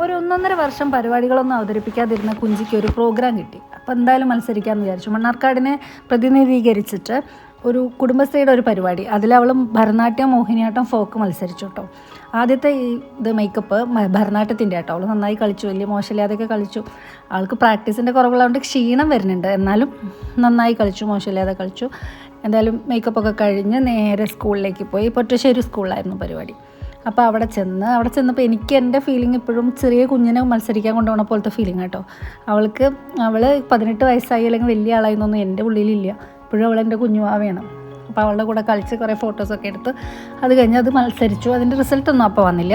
ഒരു ഒന്നൊന്നര വർഷം പരിപാടികളൊന്നും അവതരിപ്പിക്കാതിരുന്ന കുഞ്ചിക്ക് ഒരു പ്രോഗ്രാം കിട്ടി. അപ്പോൾ എന്തായാലും മത്സരിക്കാമെന്ന് വിചാരിച്ചു. മണ്ണാർക്കാടിനെ പ്രതിനിധീകരിച്ചിട്ട് ഒരു കുടുംബശ്രീയുടെ ഒരു പരിപാടി. അതിലവൾ ഭരതനാട്യം മോഹിനിയാട്ടം ഫോക്ക് മത്സരിച്ചു കേട്ടോ ആദ്യത്തെ ഇത് മേക്കപ്പ് ഭരതനാട്യത്തിന്റെ കേട്ടോ അവൾ നന്നായി കളിച്ചു വലിയ മോശമില്ലാതെയൊക്കെ കളിച്ചു. ആൾക്ക് പ്രാക്ടീസിന്റെ കുറവുള്ളതുകൊണ്ട് ക്ഷീണം വരുന്നുണ്ട്. എന്നാലും നന്നായി കളിച്ചു മോശമില്ലാതെ കളിച്ചു. എന്തായാലും മേക്കപ്പൊക്കെ കഴിഞ്ഞ് നേരെ സ്കൂളിലേക്ക് പോയി. പൊറ്റശ്ശേരി സ്കൂളിലായിരുന്നു പരിപാടി. അപ്പോൾ അവിടെ ചെന്ന് അവിടെ ചെന്നപ്പോൾ എനിക്ക് എന്റെ ഫീലിംഗ് ഇപ്പോഴും ചെറിയ കുഞ്ഞിനെ മത്സരിക്കാൻ കൊണ്ടുപോകണ പോലത്തെ ഫീലിംഗ് കേട്ടോ അവൾക്ക് അവൾ പതിനെട്ട് വയസ്സായി അല്ലെങ്കിൽ വലിയ ആളായി എന്നൊന്നും എന്റെ ഉള്ളിലില്ല. ഇപ്പോഴും അവൾ എന്റെ കുഞ്ഞുമാവേണം അപ്പോൾ അവളുടെ കൂടെ കളിച്ച് കുറേ ഫോട്ടോസൊക്കെ എടുത്ത് അത് കഴിഞ്ഞ് അത് മത്സരിച്ചു. അതിന്റെ റിസൾട്ടൊന്നും അപ്പോൾ വന്നില്ല.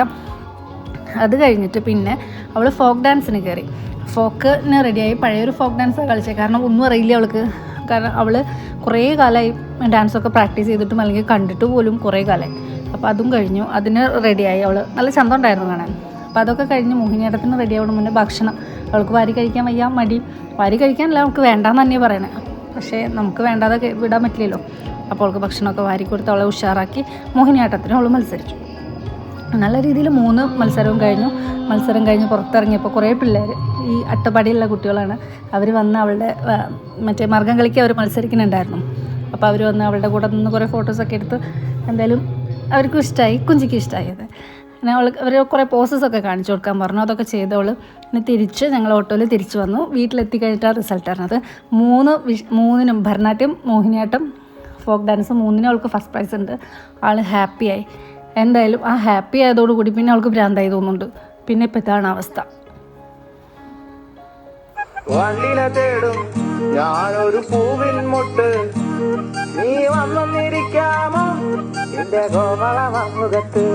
അത് കഴിഞ്ഞിട്ട് പിന്നെ അവൾ ഫോക്ക് ഡാൻസിന് കയറി ഫോക്കിന് റെഡിയായി പഴയൊരു ഫോക്ക് ഡാൻസാണ് കളിച്ചത് കാരണം ഒന്നും അറിയില്ല അവൾക്ക്. കാരണം അവൾ കുറേ കാലമായി ഡാൻസൊക്കെ പ്രാക്ടീസ് ചെയ്തിട്ടും അല്ലെങ്കിൽ കണ്ടിട്ട് പോലും കുറേ കാലമായി അപ്പോൾ അതും കഴിഞ്ഞു. അതിന് റെഡിയായി അവൾ നല്ല ചന്തം ഉണ്ടായിരുന്നു കാണാൻ. അപ്പോൾ അതൊക്കെ കഴിഞ്ഞ് മോഹിനിയാട്ടത്തിന് റെഡി ആവണം മുന്നേ ഭക്ഷണം അവൾക്ക് വാരി കഴിക്കാൻ വയ്യ മടി. വാരി കഴിക്കാനല്ല അവൾക്ക് വേണ്ടാന്ന് തന്നെയാണ് പറയണേ. പക്ഷേ നമുക്ക് വേണ്ടാതെ വിടാൻ പറ്റില്ലല്ലോ. അപ്പോൾ അവൾക്ക് ഭക്ഷണമൊക്കെ വാരി കൊടുത്ത് അവളെ ഉഷാറാക്കി മോഹിനിയാട്ടത്തിന് അവൾ മത്സരിച്ചു. നല്ല രീതിയിൽ മൂന്ന് മത്സരവും കഴിഞ്ഞു. മത്സരം കഴിഞ്ഞ് പുറത്തിറങ്ങിയപ്പോൾ കുറേ പിള്ളേർ ഈ അട്ടപ്പാടിയുള്ള കുട്ടികളാണ്. അവർ വന്ന് അവളുടെ മറ്റേ മാർഗം കളിക്ക് അവർ മത്സരിക്കുന്നുണ്ടായിരുന്നു. അപ്പോൾ അവർ വന്ന് അവളുടെ കൂടെ നിന്ന് കുറേ ഫോട്ടോസൊക്കെ എടുത്ത് എന്തായാലും അവർക്കും ഇഷ്ടമായി കുഞ്ചിക്കും ഇഷ്ടമായി അത്. പിന്നെ അവൾ അവർ കുറേ പോസസ്സൊക്കെ കാണിച്ചു കൊടുക്കാൻ പറഞ്ഞു. അതൊക്കെ ചെയ്തവൾ പിന്നെ തിരിച്ച് ഞങ്ങൾ ഓട്ടോയിൽ തിരിച്ചു വന്നു. വീട്ടിലെത്തി കഴിഞ്ഞിട്ടാണ് റിസൾട്ട് അറിഞ്ഞത് മൂന്ന് വിഷ് മൂന്നിനും ഭരണാട്യം മോഹിനിയാട്ടം ഫോക്ക് ഡാൻസ് മൂന്നിനും അവൾക്ക് ഫസ്റ്റ് പ്രൈസ് ഉണ്ട്. ആൾ ഹാപ്പിയായി എന്തായാലും ആ ഹാപ്പി ആയതോടുകൂടി പിന്നെ അവൾക്ക് ഭ്രാന്തായി തോന്നുന്നുണ്ട്. പിന്നെ ഇപ്പം ഇതാണ് അവസ്ഥ. വണ്ടിനെ തേടും. ഞാനൊരു പൂവിൻ മുട്ട്. നീ വന്നിരിക്കാമോ എന്റെ കോമള മുഖത്ത്